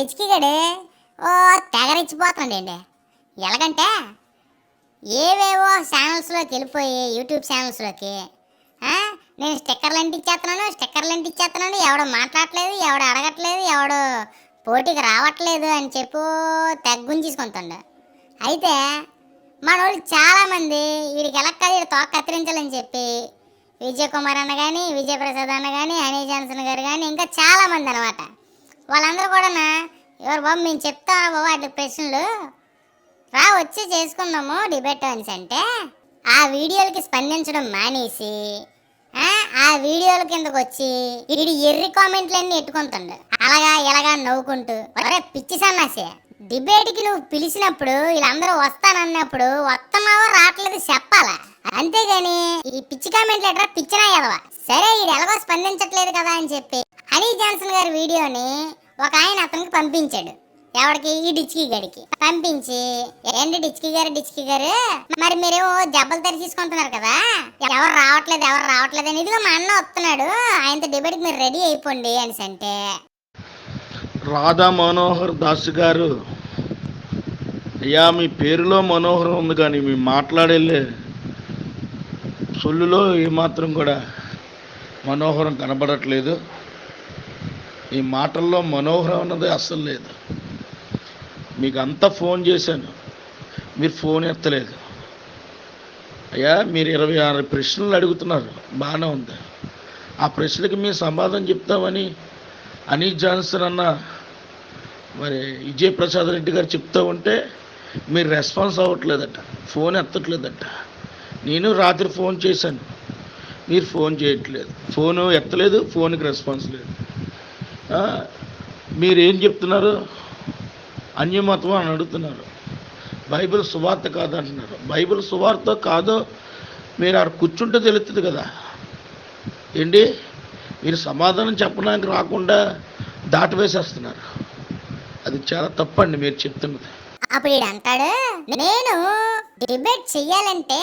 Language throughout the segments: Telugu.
డిచ్కిగాడు ఓ తెగరిచ్చిపోతుండండి ఎలాగంటే ఏవేవో ఛానల్స్లోకి వెళ్ళిపోయి యూట్యూబ్ ఛానల్స్లోకి నేను స్టిక్కర్లు అంటించేస్తున్నాను స్టిక్కర్లు అంటించేస్తున్నాను ఎవడు మాట్లాడట్లేదు ఎవడు అడగట్లేదు ఎవడు పోటీకి రావట్లేదు అని చెప్పు తెగ్గుంచేసుకుంటుండ. అయితే మన వాళ్ళు చాలామంది వీడికి ఎలక్క వీడి తోక కత్తిరించాలని చెప్పి విజయ్ కుమార్ అన్న కానీ విజయప్రసాద్ అన్న కానీ హనీ జాన్సన్ గారు కానీ ఇంకా చాలామంది అనమాట వాళ్ళందరూ కూడా ఎవరు బాబు మేము చెప్తాం బాబు వాటి ప్రశ్నలు? రా వచ్చి చేసుకుందాము డిబేట్ అని అంటే. ఆ వీడియోలకి స్పందించడం మానేసి ఆ, వీడియోల కిందకు వచ్చి వీడి ఎర్రి కామెంట్లన్నీ ఎట్టుకుంటుండు. అలాగా ఇలాగా నవ్వుకుంటూ. ఒరే పిచ్చి సన్నాసే డిబేట్కి నువ్వు పిలిచినప్పుడు వీళ్ళందరూ వస్తానన్నప్పుడు వస్తున్నావో రావట్లేదు చెప్పాలా? అంతేగాని ఈ పిచ్చి కామెంట్లు ఎట్రా పిచ్చినా ఎదవా? సరే వీడు ఎలాగో స్పందించట్లేదు కదా అని చెప్పి హనీ జాన్సన్ గారి వీడియోని ఒక ఆయన అతనికి పంపించాడు. ఎవడికి? ఈ డిచ్కి గడికి. పంపించి ఏంటి డిచ్కి గారు డిచ్కి గారు? మరి మీరేమో జబ్బలు తెరి తీసుకుంటున్నారు కదా? ఎవరు రావట్లేదు ఎవరు రావట్లేదు అని ఇదిగో మా అన్న వస్తున్నాడు. ఆయనతో డిబేట్కి మీరు రెడీ అయిపోండి అనేసి అంటే. రాధా మనోహర్ దాస్ గారు అయ్యా మీ పేరులో మనోహరం ఉంది కానీ మీ మాట్లాడేలే సొల్లులో ఏమాత్రం కూడా మనోహరం కనబడట్లేదు. ఈ మాటల్లో మనోహరం అన్నది అస్సలు లేదు. మీకు అంతా ఫోన్ చేశాను. మీరు ఫోన్ ఎత్తలేదు. అయ్యా మీరు ఇరవై ఆరు ప్రశ్నలు అడుగుతున్నారు. బాగానే ఉంది. ఆ ప్రశ్నకి మేము సమాధానం చెప్తామని అనీ జాన్సన్ అన్న మరి విజయ్ ప్రసాద్ రెడ్డి గారు చెప్తా ఉంటే మీరు రెస్పాన్స్ అవ్వట్లేదట. ఫోన్ ఎత్తట్లేదట. నేను రాత్రి ఫోన్ చేశాను. మీరు ఫోన్ చేయట్లేదు. ఫోను ఎత్తలేదు ఫోన్కి రెస్పాన్స్ లేదు. మీరు ఏం చెప్తున్నారు? అన్యమతం అని అడుగుతున్నారు. బైబిల్ సువార్త కాదు అంటున్నారు బైబిల్ సువార్త కాదో. మీరు ఆడ కూర్చుంటే తెలుస్తుంది కదా. ఏంటి? మీరు సమాధానం చెప్పడానికి రాకుండా దాటివేసేస్తున్నారు. అది చాలా తప్పండి మీరు చెప్తున్నది. అప్పుడు అంటాడు నేను డిబేట్ చెయ్యాలంటే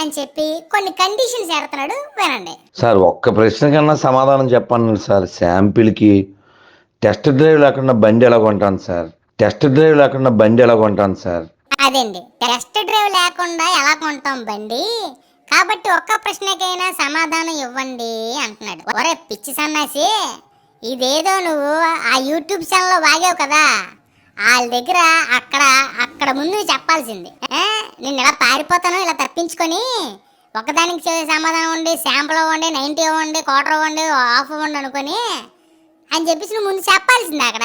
అని చెప్పి కొన్ని కండిషన్స్ ఎడుతున్నాడు వినండి. సార్ ఒక్క ప్రశ్న కన్నా సమాధానం చెప్పండి సార్. శాంపిల్కి టెస్ట్ డ్రైవ్ లేకుండా బండి ఎలా కొంటాను సార్? టెస్ట్ డ్రైవ్ లేకుండా బండి ఎలా కొంటాను సార్? అదండి. టెస్ట్ డ్రైవ్ లేకుండా ఎలా కొంటాం బండి? కాబట్టి ఒక్క ప్రశ్నకైనా సమాధానం ఇవ్వండి అంటున్నాడు. ఒరే పిచ్చి సన్నాసి ఇదేదో నువ్వు ఆ యూట్యూబ్ ఛానల్లో వాగావు కదా? వాళ్ళ దగ్గర అక్కడ అక్కడ ముందు చెప్పాల్సింది. నేను ఇలా పారిపోతాను ఇలా తప్పించుకొని ఒకదానికి సమాధానం ఉండి శాంపుల్ ఇవ్వండి నైంటీ ఇవ్వండి క్వార్టర్ ఇవ్వండి హాఫ్ ఇవ్వండి అనుకొని అని చెప్పేసి నువ్వు ముందు చెప్పాల్సింది అక్కడ.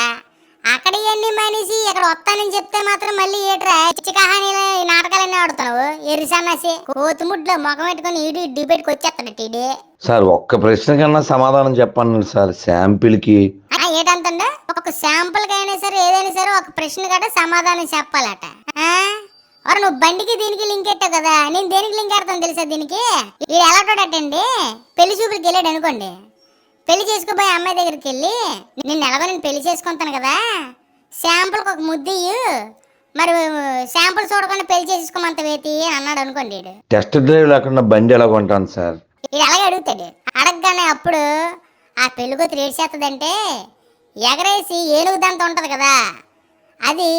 అక్కడ ఇవన్నీ మానేసి ఇక్కడ వస్తానని చెప్తే మాత్రం మళ్ళీ ఏట్రా చికహానీల ఈ నాటకాలన్నీ ఆడుతున్నావు? ఎర్రి సన్నాసి కోతిముడ్లో ముఖం పెట్టుకొని ఈడు డిబేట్కి వచ్చేస్తాడు టీడీ. సార్ ఒక్క ప్రశ్న కన్నా సమాధానం చెప్పండి సార్ శాంపిల్కి. ఆ, ఏటంటుండ? ఒక శాంపుల్ కైనా సరే ఏదైనా సరే ఒక ప్రశ్న కట్ట సమాధానం చెప్పాలట? ఒరే నువ్వు బండికి దీనికి లింక్ ఎట్టావు కదా నేను దేనికి లింక్ ఎడతాను తెలుసా దీనికి? ఇది ఎలాంటోడటండి? పెళ్ళి చూపులకి వెళ్ళాడు అనుకోండి. పెళ్ళి చేసుకోబోయే అమ్మాయి దగ్గరికి వెళ్ళి నిన్ను ఎలాగో నేను పెళ్ళి చేసుకుంటాను కదా. శాంపుల్కి ఒక ముద్దయ్యు మరి శాంపుల్ చూడకుండా పెళ్ళి చేసుకోమంత వేతి అని అన్నాడు అనుకోండి టెస్ట్ డ్రైవ్ లేకుండా బండి ఎలా కొంటాను సార్? ఇది అలాగే అడుగుతాడు. అడగగానే అప్పుడు ఆ పెళ్ళికూతురు ఏడు చేస్తుందంటే ఎగరేసి ఏనుగు దంత ఉంటుంది కదా అది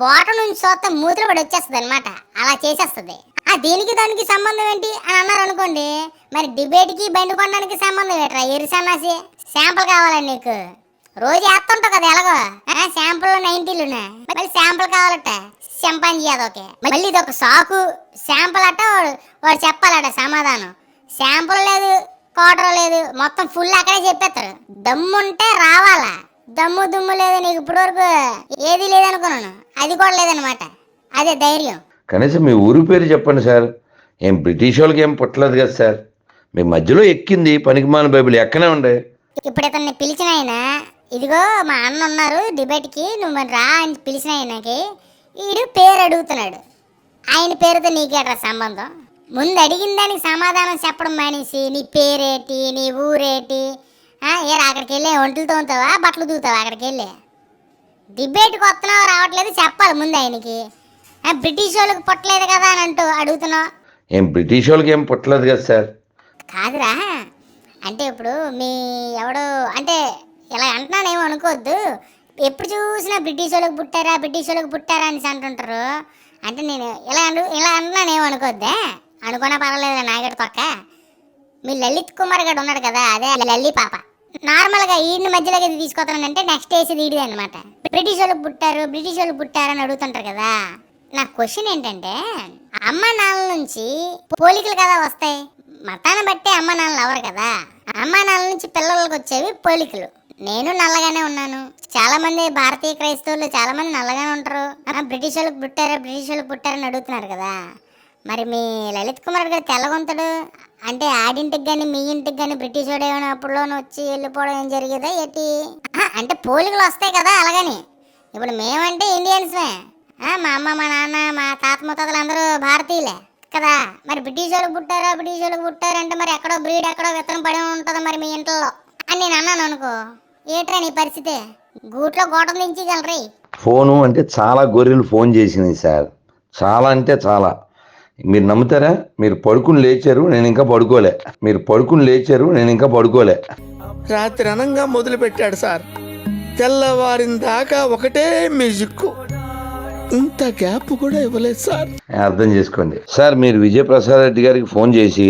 బోట నుంచి చూస్తే మూతులు పడి వచ్చేస్తుంది అనమాట అలా చేసేస్తుంది. ఆ దీనికి దానికి సంబంధం ఏంటి అని అన్నారు అనుకోండి మరి డిబేట్కి బండి కొనడానికి సంబంధం ఏంట్రా? ఎరి సన్నాసి శాంపుల్ కావాలా నీకు. రోజు వేస్తుంటావు కదా ఎలాగో? శాంపుల్ నైన్టీలు మళ్ళీ శాంపుల్ కావాలట చింపాంజీ అదొకే. మళ్ళీ ఇది ఒక సాకు శాంపుల్ అట్ట వాడు వాడు చెప్పాలట సమాధానం. శాంపుల్ లేదు కోటర్ లేదు మొత్తం ఫుల్ అక్కడే చెప్పేస్తారు. దమ్ముంటే రావాలా? దమ్ము దుమ్ము లేదు నీకు ఇప్పటివరకు. ఏది లేదనుకున్నాను. అది కూడా లేదనమాట. అదే ధైర్యం. కనీసం మీ ఊరి పేరు చెప్పండి సార్. ఏం బ్రిటిష్ వాళ్ళకి ఏం పుట్టలేదు కదా సార్. మీ మధ్యలో ఎక్కింది పనికిమాల బైబిల్ ఎక్కనే ఉండే. ఇప్పుడు అతన్ని పిలిచిన ఆయన ఇదిగో మా అన్న ఉన్నారు డిబేట్కి నువ్వు మరి రా అని పిలిచిన ఆయనకి వీడు పేరు అడుగుతున్నాడు. ఆయన పేరుతో నీకేట్రా సంబంధం? ముందు అడిగిన దానికి సమాధానం చెప్పడం మానేసి నీ పేరేటి నీ ఊరేటి ఏ అక్కడికి వెళ్ళి ఒంటులతో తోముతావా బట్టలు దూతావా అక్కడికి వెళ్ళి? డిబేట్కి వస్తున్నావు రావట్లేదు చెప్పాలి ముందు ఆయనకి. బ్రిటిష్ వాళ్ళకి పుట్టలేదు కదా అని అంటూ అడుగుతున్నావు? ఏం బ్రిటిష్ వాళ్ళకి ఏం పుట్టలేదు కదా సార్? కాదురా. అంటే ఇప్పుడు మీ ఎవడు అంటే ఇలా అంటున్నానేమో అనుకోవద్దు. ఎప్పుడు చూసినా బ్రిటిష్ వాళ్ళకి పుట్టారా బ్రిటిష్ వాళ్ళకి పుట్టారా అని అంటుంటారు. అంటే నేను ఇలా అను ఇలా అన్నాను ఏమనుకోద్దే అనుకున్నా పర్వాలేదు నాగడి పక్క. మీ లలిత్ కుమార్ గడు ఉన్నాడు కదా అదే లల్లి పాప. నార్మల్గా ఈయన మధ్యలోకి తీసుకొస్తానంటే నెక్స్ట్ వేసేది ఈడిదే అనమాట బ్రిటిష్ వాళ్ళు పుట్టారు బ్రిటిష్ వాళ్ళు పుట్టారు అని అడుగుతుంటారు కదా. నా క్వశ్చన్ ఏంటంటే అమ్మ నాన్న నుంచి పోలికలు కదా వస్తాయి? మతాన్ని బట్టి అమ్మ నాన్నలు ఎవరు కదా? అమ్మ నాన్న నుంచి పిల్లలకు వచ్చేవి పోలికలు. నేను నల్లగానే ఉన్నాను. చాలా మంది భారతీయ క్రైస్తవులు చాలా మంది నల్లగానే ఉంటారు. బ్రిటిష్ వాళ్ళకి పుట్టారా బ్రిటిష్ వాళ్ళకి పుట్టారని అడుగుతున్నారు కదా. మరి మీ లలిత్ కుమార్ గారు తెల్లగొంతడు? అంటే ఆడింటికి కానీ మీ ఇంటికి కానీ బ్రిటిష్ వాడు ఏమైనా అప్పుడులోనే వచ్చి వెళ్ళిపోవడం ఏం జరిగేదా ఏంటి? అంటే పోలికలు వస్తాయి కదా అలాగని. ఇప్పుడు మేమంటే ఇండియన్స్మే మా అమ్మ మా నాన్న మా తాత ముత్తాతలు అందరూ భారతీయులే కదా? మరి బ్రిటిష్ వాళ్ళకి పుట్టారా? బ్రిటిష్ వాళ్ళకి పుట్టారంటే మరి ఎక్కడో బ్రీడ్ ఎక్కడో విత్తనం పడి ఉంటుంది మరి మీ ఇంట్లో. అని నేను అన్నాను అనుకో. ఏట్రా నీ పరిస్థితి? గూట్లో గోటం దించగలరీ ఫోను అంటే చాలా గొర్రెలు ఫోన్ చేసినాయి సార్. చాలా అంటే చాలా. మీరు నమ్ముతారా? మీరు పడుకుని లేచారు నేను ఇంకా పడుకోలే. మీరు పడుకుని లేచారు నేను ఇంకా పడుకోలే. రాత్రి అనంగా మొదలు పెట్టాడు సార్. తెల్లవారిన దాకా ఒకటే మ్యూజిక్ ఇంత గ్యాప్ కూడా ఇవ్వలేదు సార్. అర్థం చేసుకోండి. సార్ మీరు విజయప్రసాద్ రెడ్డి గారికి ఫోన్ చేసి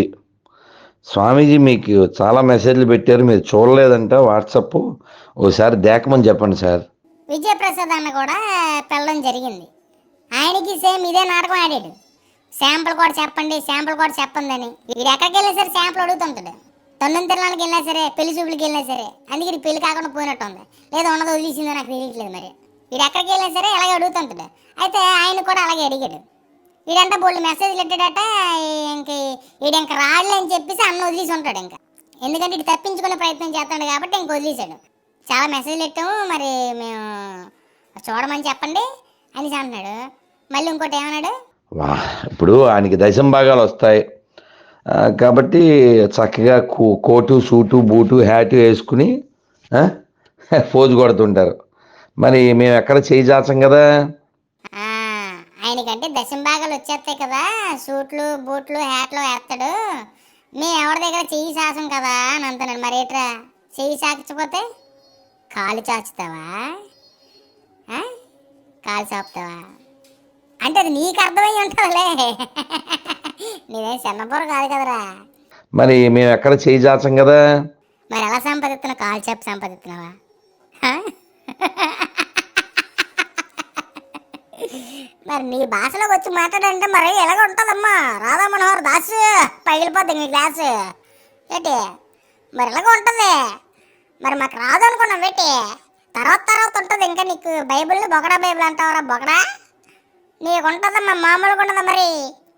స్వామీజీ మీకు చాలా మెసేజ్లు పెట్టారు మీరు చూడలేదంట వాట్సప్. ఓసారి దేకమని చెప్పండి సార్. విజయప్రసాద్ అన్న కూడా పెళ్ళడం జరిగింది. ఆయనకి సేమ్ ఇదే నాటకం ఆడాడు. శాంపుల్ కూడా చెప్పండి శాంపుల్ కూడా చెప్పండి అని వీడు ఎక్కడికి వెళ్ళినా సరే శాంపుల్ అడుగుతుంటాడు. తొందర తిరణాలకు వెళ్ళినా సరే పెళ్ళి చూపులకి వెళ్ళినా సరే అందుకే పెళ్ళి కాకుండా పోయినట్టు ఉంది లేదా ఉన్నది వదిలేసిందో నాకు తెలియట్లేదు మరి. వీడు ఎక్కడికి వెళ్ళినా సరే అలాగే అడుగుతుంటాడు. అయితే ఆయన కూడా అలాగే అడిగాడు. వీడంట బోల్డ్ మెసేజ్లు ఇట్టాడట ఇంక వీడు ఇంక రాళ్ళు అని చెప్పేసి అన్న వదిలేసి ఉంటాడు ఇంకా. ఎందుకంటే ఇటు తప్పించుకునే ప్రయత్నం చేస్తాడు కాబట్టి ఇంక వదిలేశాడు. చాలా మెసేజ్లు ఇట్టాము మరి మేము చూడమని చెప్పండి అనేసి అంటున్నాడు. మళ్ళీ ఇంకోటి ఏమన్నాడు? వా ఇప్పుడు ఆయనకి దశం భాగాలు వస్తాయి. కాబట్టి చక్కగా కోటు సూటు బూటు హ్యాటు వేసుకుని పోజు కొడుతుంటారు. మరి మేము ఎక్కడ చేయి చాచం కదా? ఆయనకంటే దశం భాగాలు వచ్చేస్తాయి కదా. సూట్లు బూట్లు హ్యాట్లు వేస్తాడు. మేము ఎవరి దగ్గర చెయ్యి సాసం కదా అని అంటున్నాడు. మరి ఏట్రా చెయ్యి సాకించకపోతే కాలు చాచుతావా? కాలు చాపుతావా? అంటే అది నీకు అర్థమై ఉంటుందిలే. నీదేం చిన్నపూర కాదు కదరా. మరి మేము ఎక్కడ చేయి చాచం కదా? మరి ఎలా సంపాదిస్తున్నావు? కాలు చెప్పు సంపాదిస్తున్నావా? మరి నీ భాషలోకి వచ్చి మాట్లాడంటే మరి ఎలాగ ఉంటుందమ్మా? రాధా మనోహర్ దాస్ పగిలిపోద్ది నీ గ్లాస్ ఏంటి? మరి ఎలాగ ఉంటుంది? మరి మాకు రాదు అనుకున్నాం ఏంటి? తర్వాత తర్వాత ఉంటుంది ఇంకా నీకు బైబిల్ బొగడా బైబిల్ అంటావరా బొగడా? నీకు ఉంటుందమ్మా మామూలుగా ఉండదా మరి?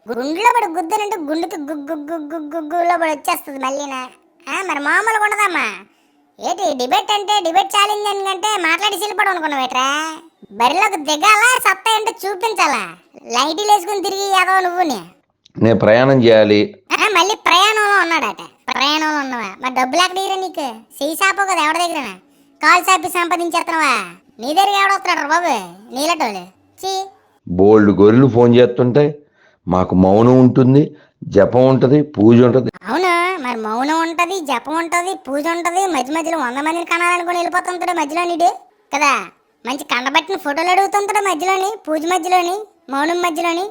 గుండెలో పడి గుద్దునంటే గుండెకి గుగ్గు గుగ్గు గుగ్గులో పడి వచ్చేస్తుంది మళ్ళీనా? మరి మామూలుగా ఉండదమ్మా. ఏంటి డిబేట్ అంటే డిబేట్ ఛాలెంజ్ ఎందుకంటే మాట్లాడి సిలిపడం అనుకున్నావేట్రా? బరిలోకి దిగాలా సత్తా ఏంటో చూపించాలా? లైట్లు వేసుకుని తిరిగి ఏదో నువ్వుని. నేను ప్రయాణం చేయాలి. మళ్ళీ ప్రయాణంలో ఉన్నాడట. ప్రయాణంలో ఉన్నావా? మరి డబ్బులు ఎక్కడ తీరా నీకు? చెయ్యి సాపో కదా ఎవరి దగ్గర కాల్ సాపి సంపాదించేస్తున్నావా నీ దగ్గర ఎవడొస్తున్నాడు బాబు? నీలటోళ్ళు. చీ. బోల్డ్ గొర్రెలు ఫోన్ చేస్తుంటాయి మాకు మౌనం ఉంటుంది జపం ఉంటుంది పూజ ఉంటుంది. అవును? మరి మౌనం ఉంటది జపం ఉంటది పూజ ఉంటది మధ్య మధ్యలో వంద మందిని కనాలనుకుని వెళ్ళిపోతుంటాడు మధ్యలో నీడు కదా? మంచి కండబట్టిన ఫోటోలు అడుగుతుంటాడు మధ్యలోని పూజ మధ్యలోని మౌనం మధ్యలోని.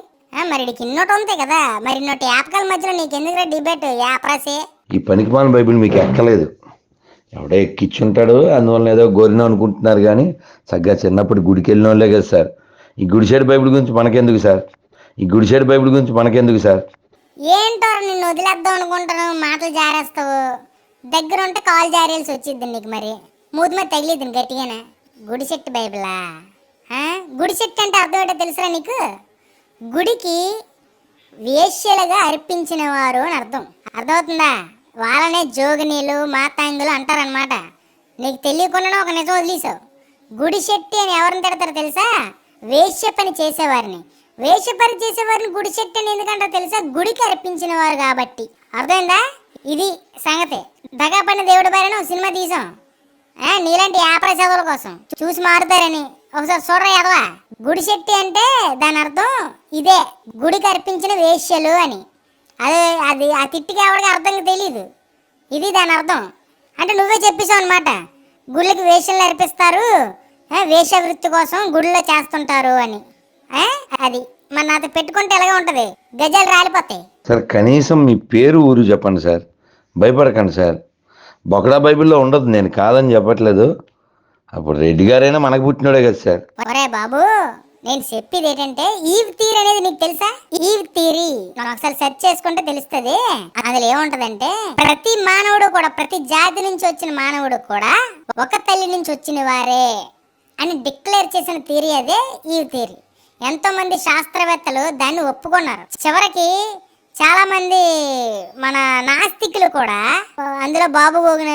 మరి ఇన్నోటి ఉంటాయి కదా మరి ఇన్నోటి యాపకాల మధ్యలో నీకు ఎందుకు డిబేట్ యాప్రాసే? ఈ పనికిమాల బైబిల్ మీకు ఎక్కలేదు. ఎవడో ఎక్కిచ్చుంటాడు అందువల్ల ఏదో గోరిన అనుకుంటున్నారు కానీ చక్కగా చిన్నప్పుడు గుడికి వెళ్ళిన వాళ్ళే కదా సార్. ఈ గుడిసైడ్ బైబిల్ గురించి మనకెందుకు సార్? ఈ గుడిసైడ్ బైబిల్ గురించి మనకెందుకు సార్? ఏంటో నిన్ను వదిలేద్దాం అనుకుంటాను మాటలు జారేస్తావు. దగ్గర ఉంటే కాల్ జారేయాల్సి వచ్చింది నీకు మరి. మూతి మీద తగిలిద్ది గట్టిగానే. గుడిసెట్టు బైబిలా? గుడిసెట్టు అంటే అర్థం ఏంటో తెలుసురా నీకు? గుడికి వేష్యలుగా అర్పించిన వారు అని అర్థం. అర్థమవుతుందా? వాళ్ళనే జోగినీలు మాతాంగులు అంటారనమాట నీకు తెలియకుండా ఒక నిజం వదిలేసావు. గుడి శెట్టి అని ఎవరిని తిడతారో తెలుసా? వేష్య పని చేసేవారిని. వేష్య పని చేసేవారిని గుడి శెట్టి అని ఎందుకంటారో తెలుసా? గుడికి అర్పించిన వారు కాబట్టి. అర్థమైందా? ఇది సంగతే. దగా పని దేవుడి బారిన ఒక సినిమా తీసాం. నీలాంటి వ్యాపార చదువుల కోసం. చూసి మారుతారని. ఒకసారి చూడరా ఎదవా గుడి శక్తి అంటే దాని అర్థం ఇదే. గుడి అర్పించిన వేశ్యలు అని. అదే అది ఆ తిట్టికి ఎవరికి అర్థం తెలియదు ఇది దాని అర్థం. అంటే నువ్వే చెప్పేసావు అనమాట గుళ్ళకి వేషలు అర్పిస్తారు. ఆ, వేషవృత్తి కోసం గుడిలో చేస్తుంటారు అని. అది. మన నాతో పెట్టుకుంటే ఎలాగ ఉంటది? గజాలు రాలిపోతాయి. సార్ కనీసం మీ పేరు ఊరు చెప్పండి సార్. భయపడకండి సార్. బొకడా బైబిల్లో ఉండదు నేను కాదని చెప్పట్లేదు. అప్పుడు రెడ్డి గారైనా మనకు పుట్టినోడే కదా సార్. ఒరే బాబు నేను చెప్పేది ఏంటంటే ఈవ్ థీరీ అనేది నీకు తెలుసా? ఈవ్ థీరీ మనం ఒకసారి సెర్చ్ చేసుకుంటే తెలుస్తుంది. అందులో ఏముంటదంటే ప్రతి మానవుడు కూడా ప్రతి జాతి నుంచి వచ్చిన మానవుడు కూడా ఒక తల్లి నుంచి వచ్చిన వారే అని డిక్లేర్ చేసిన థీరీ అదే ఈవ్ థీరీ ఎంతో మంది శాస్త్రవేత్తలు దాన్ని ఒప్పుకున్నారు. చివరికి చాలా మంది మన నాస్తికులు కూడా అందులో బాబు గోగిన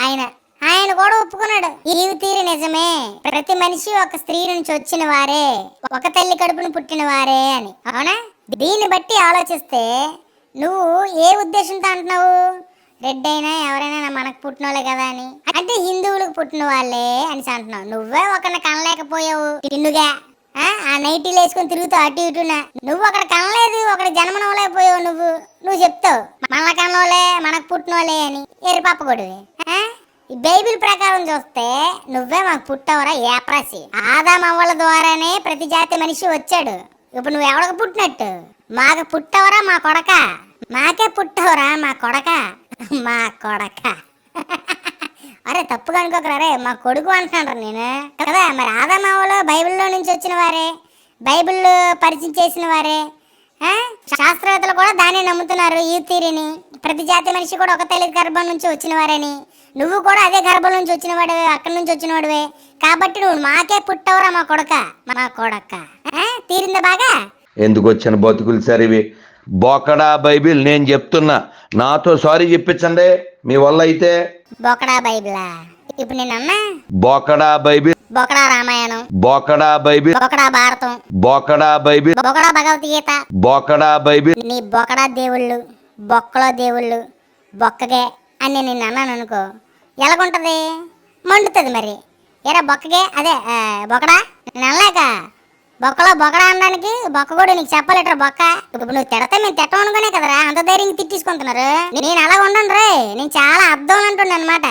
ఆయన ఆయన కూడా ఒప్పుకున్నాడు. ఈ తీరు నిజమే. ప్రతి మనిషి ఒక స్త్రీ నుంచి వచ్చిన వారే ఒక తల్లి కడుపును పుట్టిన వారే అని. అవునా? దీన్ని బట్టి ఆలోచిస్తే నువ్వు ఏ ఉద్దేశంతో అంటున్నావు? రెడ్డి అయినా ఎవరైనా మనకు పుట్టిన వాళ్ళే కదా అని. అంటే హిందువులకు పుట్టిన వాళ్ళే అని అంటున్నావు. నువ్వే ఒకరిని కనలేకపోయావు తిన్నుగా. ఆ ఆ నైటీలు వేసుకొని తిరుగుతావు అటు ఇటున నువ్వు అక్కడ కనలేదు అక్కడ జన్మనవలేకపోయావు నువ్వు. నువ్వు చెప్తావు మన కనోలే మనకు పుట్టినోలే అని. ఎరి ఈ బైబిల్ ప్రకారం చూస్తే నువ్వే మాకు పుట్టవరా ఏప్రాసి ఆదామవ్వల ద్వారానే ప్రతి జాతి మనిషి వచ్చాడు. ఇప్పుడు నువ్వు ఎవడకు పుట్టినట్టు? మాకు పుట్టవరా మా కొడక? మాకే పుట్టవరా మా కొడక? మా కొడక. అరే తప్పుగా అనుకోకరే మా కొడుకు అంటున్నాడు నేను కదా మరి ఆదామావలో బైబిల్లో నుంచి వచ్చిన వారే? బైబిల్ పరిచయం చేసిన వారే? శాస్త్రవేత్తలు కూడా దాన్ని నమ్ముతున్నారు ఈ థీరీని ప్రతి జాతి మనిషి కూడా ఒక తల్లి గర్భం నుంచి వచ్చిన వారని. నువ్వు కూడా అదే గర్భం నుంచి వచ్చిన వాడివే అక్కడి నుంచి వచ్చిన వాడివే. కాబట్టి నువ్వు మాకే పుట్టవరా మా కొడక మా కొడక తీరిందా బాగా? ఎందుకు వచ్చిన బతుకులు సార్ ఇవి? బోకడా బైబిల్ నేను చెప్తున్నా. నాతో సారీ చెప్పించండి. మీ వల్ల అయితే బొకడా బైబిలా? ఇప్పుడు నేను అన్నా బొకడా బైబిల్. బొకడా రామాయణం. బొకడా బైబిల్. బొకడా భారతం. బొకడా బైబిల్. బొకడా భగవద్గీత. బొకడా బైబిల్. నీ బొకడా దేవుళ్ళు బొక్కలో దేవుళ్ళు బొక్కగే అని నేను అన్నాను అనుకో ఎలాగుంటది? మండుతుంది మరి. ఏరా బొక్కగే? అదే బొకడా నల్లాక బొక్కలో బొకడా అనడానికి? బొక్క కూడా నీకు చెప్పలేటరా బొక్క. ఇప్పుడు నువ్వు తిడతా మేము తిట్టం అనుకునే కదరా? అంత ధైర్యం తిట్టించుకుంటున్నారు నేను అలా ఉండను రే. నేను చాలా అర్థం అంటున్నాను అనమాట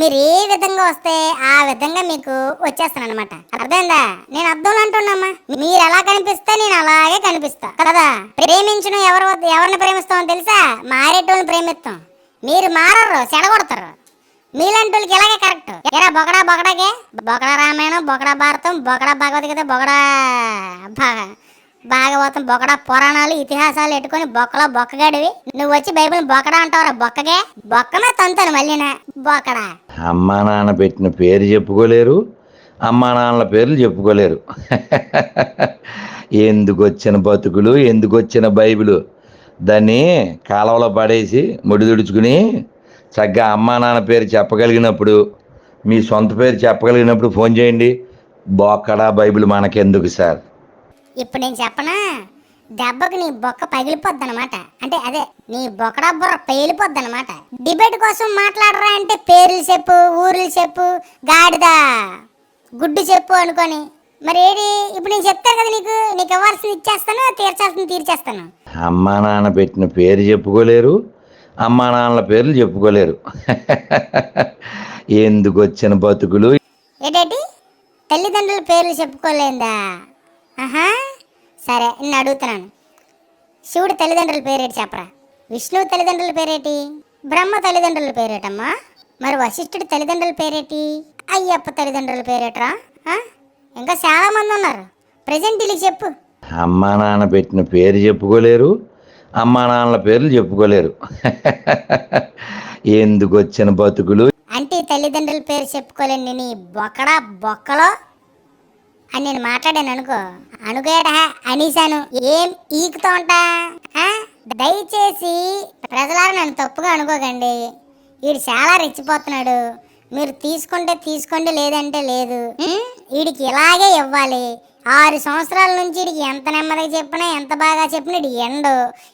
మీరు ఏ విధంగా వస్తే ఆ విధంగా మీకు వచ్చేస్తాను అనమాట అర్థమైందా? నేను అర్థం అంటున్నామా మీరు ఎలా కనిపిస్తే నేను అలాగే కనిపిస్తా. కదా? ప్రేమించడం ఎవరు ఎవరిని ప్రేమిస్తామో తెలుసా? మారేటోళ్ళని ప్రేమిస్తాం. మీరు మారరు చెడగొడతారు. మీలాంటి వాళ్ళకి ఇలాగే కరెక్ట్ ఎరా బొకడా బొగడాకే? బొగడా రామాయణం బొకడా భారతం బొకడా భగవద్గీత బొకడా భా- భాగవతం బొకడా పురాణాలు ఇతిహాసాలు ఎట్టుకొని బొక్కలో బొక్కగాడివి. నువ్వు వచ్చి బైబిల్ బొకడా అంటావురా బొక్కగే బొక్కమే తంతాను మళ్ళీనా? బొకడా అమ్మా నాన్న పెట్టిన పేరు చెప్పుకోలేరు అమ్మా నాన్నల పేర్లు చెప్పుకోలేరు. ఎందుకు వచ్చిన బతుకులు ఎందుకు వచ్చిన బైబిలు? దాన్ని కాలువలో పడేసి ముడి తుడుచుకుని చక్కగా అమ్మా నాన్న పేరు చెప్పగలిగినప్పుడు మీ సొంత పేరు చెప్పగలిగినప్పుడు ఫోన్ చేయండి. బొక్కడా బైబిల్ మనకెందుకు సార్? ఇప్పుడు నేను చెప్పనా? దెబ్బకి నీ బొక్క పగిలిపోద్ది అనమాట అంటే అదే నీ బొక్కడా బుర్ర పేలిపోద్ది అనమాట డిబేట్ కోసం మాట్లాడరా అంటే పేర్లు చెప్పు ఊర్లు చెప్పు గాడిద. గుడ్డు చెప్పు అనుకొని. మరి ఏది? ఇప్పుడు నేను చెప్తాను కదా నీకు. నీకు ఇవ్వాల్సింది ఇచ్చేస్తాను తీర్చాల్సింది తీర్చేస్తాను. అమ్మా నాన్న పెట్టిన పేరు చెప్పుకోలేరు. అమ్మా నాన్నల పేర్లు చెప్పుకోలేరు. ఎందుకు వచ్చిన బతుకులు? ఏంటేటి? తల్లిదండ్రుల పేర్లు చెప్పుకోలేదా? ఆహా సరే నిన్ను అడుగుతున్నాను. శివుడి తల్లిదండ్రుల పేరేటి చెప్పరా? విష్ణువు తల్లిదండ్రుల పేరేటి? బ్రహ్మ తల్లిదండ్రుల పేరేటమ్మా? మరి వశిష్ఠుడి తల్లిదండ్రుల పేరేటి? అయ్యప్ప తల్లిదండ్రుల పేరేట్రా? ఇంకా చాలా మంది ఉన్నారు. ప్రజెంట్ వీళ్ళకి చెప్పు. అమ్మా నాన్న పెట్టిన పేరు చెప్పుకోలేరు. అమ్మా నాన్నల పేర్లు చెప్పుకోలేరు. ఎందుకు వచ్చిన బతుకులు? అంటే ఈ తల్లిదండ్రుల పేరు చెప్పుకోలేండి నీ బొక్కడా బొక్కలో అని నేను మాట్లాడాను అనుకో. అనుకోడా అనేశాను. ఏం ఈకుతో ఉంటా? దయచేసి ప్రజలారా నన్ను తప్పుగా అనుకోకండి. వీడు చాలా రెచ్చిపోతున్నాడు. మీరు తీసుకుంటే తీసుకోండి లేదంటే లేదు. వీడికి ఇలాగే ఇవ్వాలి. ఆరు సంవత్సరాల నుంచి వీడికి ఎంత నెమ్మదిగా చెప్పినా ఎంత బాగా చెప్పినా వీడి ఎండు.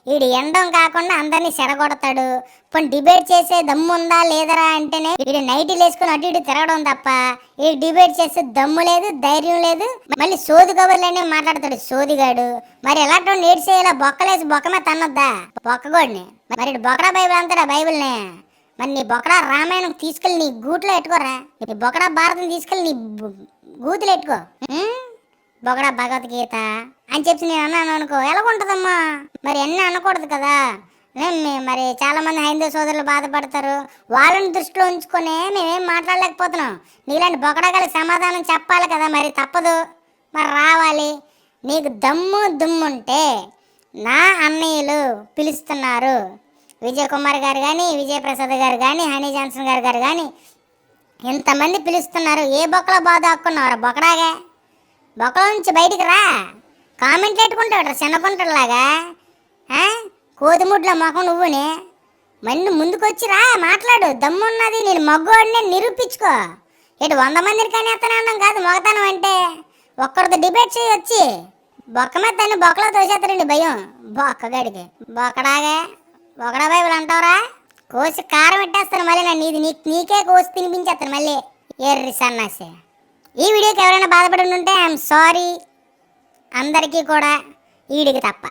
వీడు ఎండం కాకుండా అందరినీ సెరగొడతాడు. పోనీ డిబేట్ చేసే దమ్ము ఉందా లేదరా అంటేనే వీడు నైటీలు వేసుకుని అటు ఇటు తిరగడం తప్ప వీడు డిబేట్ చేసే దమ్ము లేదు ధైర్యం లేదు. మళ్ళీ సోది కబుర్లనే మాట్లాడతాడు సోదిగాడు. మరి ఎలాంటి నేడ్చేయాలా బొక్కలేసి బొక్కమే తన్నొద్దా? బొక్కగోడిని మరి బొక్కడా బైబిల్ అంతటా బైబిల్నే? మరి నీ బొకడా రామాయణం తీసుకెళ్ళి నీ గూట్లో పెట్టుకోరా? నీ బొకడా భారతం తీసుకెళ్ళి నీ గూతులు పెట్టుకో. బొగడా బొకడా భగవద్గీత అని చెప్పి నేను అన్నాను అనుకో ఎలాగుంటుందమ్మా? మరి అన్నీ అనకూడదు కదా? మరి చాలామంది హైందవ సోదరులు బాధపడతారు. వాళ్ళని దృష్టిలో ఉంచుకొని మేమేం మాట్లాడలేకపోతున్నాం. నీలాంటి బొకడగలకి సమాధానం చెప్పాలి కదా మరి తప్పదు. మరి రావాలి. నీకు దమ్ము దుమ్ముంటే నా అన్నయ్యలు పిలుస్తున్నారు. విజయ్ కుమార్ గారు కానీ విజయప్రసాద్ గారు కానీ హనీ జాన్సన్ గారు గారు కానీ ఇంతమంది పిలుస్తున్నారు. ఏ బొక్కలో బాధ హక్కున్నావు బొకడాగా? బొక్కల నుంచి బయటికి రా. కామెంట్లు పెట్టుకుంటాడు చిన్నకుంటాడులాగా కోతిముడ్ల మొఖం నువ్వుని. మళ్ళీ ముందుకొచ్చి రా మాట్లాడు. దమ్మున్నది నేను మగ్గోడిని నిరూపించుకో. ఇటు వంద మందిని కానీ ఎత్తనం కాదు మొగతనం అంటే. ఒక్కరితో డిబేట్ చేయొచ్చి బొక్క మీద దాన్ని బొక్కలో తోసేస్తారండి భయం. బొక్కగాడికి. బొక్కడాగా. బొక్కడా బైబుల్ అంటావురా? కోసి కారం పెట్టేస్తాను మళ్ళీ నన్ను. ఇది నీ నీకే కోసి తినిపించేస్తాను మళ్ళీ. ఎర్రి సన్నాసి. ఈ వీడియోకి ఎవరైనా బాధపడి ఉంటే ఐఎమ్ సారీ అందరికీ కూడా ఈడికి తప్ప.